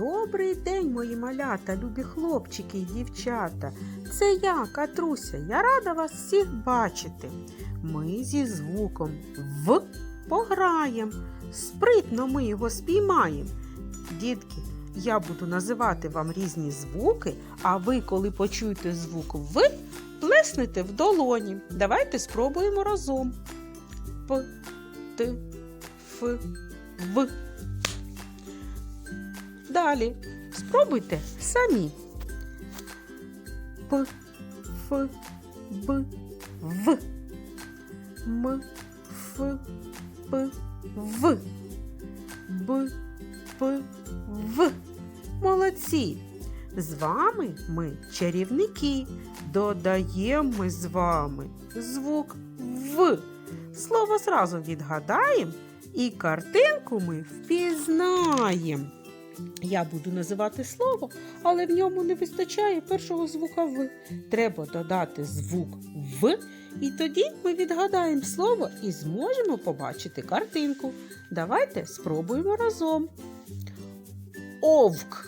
Добрий день, мої малята, любі хлопчики і дівчата. Це я, Катруся. Я рада вас всіх бачити. Ми зі звуком В пограємо. Спритно ми його спіймаємо. Дітки, я буду називати вам різні звуки, а ви, коли почуєте звук В, плеснете в долоні. Давайте спробуємо разом. П, Т, Ф, В. Далі спробуйте самі. П, Ф, Б, В. М, Ф, П, В. Б, П, В. Молодці! З вами ми чарівники. Додаємо ми з вами звук В. Слово зразу відгадаємо і картинку ми впізнаємо. Я буду називати слово, але в ньому не вистачає першого звука В. Треба додати звук В, і тоді ми відгадаємо слово і зможемо побачити картинку. Давайте спробуємо разом. Овк.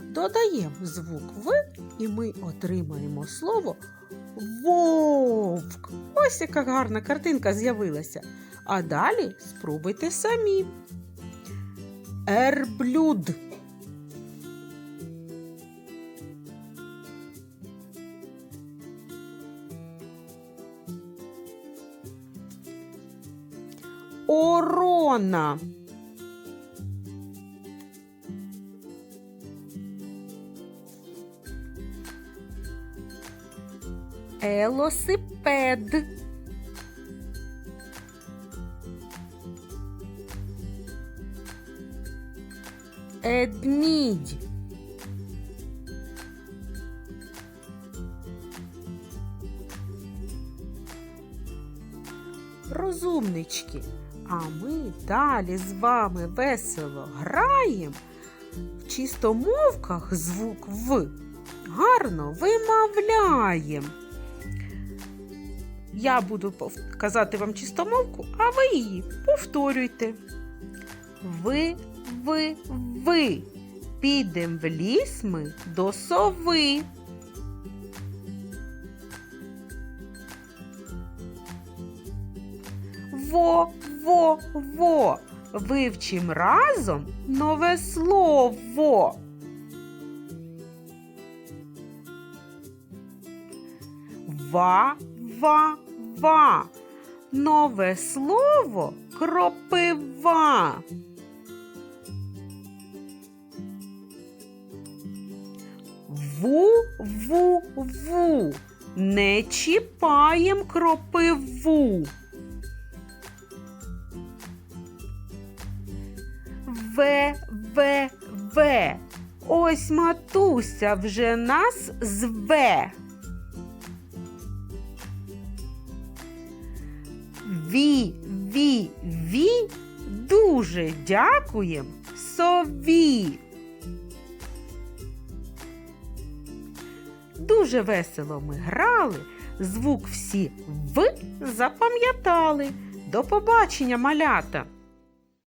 Додаємо звук В, і ми отримаємо слово вовк. Ось яка гарна картинка з'явилася. А далі спробуйте самі. Ерблюд. Орона. Елосипед. Едмідь. Розумнички, а ми далі з вами весело граємо. В чистомовках звук В гарно вимовляємо. Я буду казати вам чистомовку, а ви її повторюйте. Ви, ви, ви. Підем в ліс ми до сови. Во, во, во. Вивчим разом нове слово. Ва, ва, ва. Нове слово кропива. Ву, ву, ву. Не чіпаєм кропиву. Ве, ве, ве. Ось матуся вже нас зве. Ві, ві, ві. Дуже дякуєм сові. Дуже весело ми грали, звук всі В запам'ятали. До побачення, малята!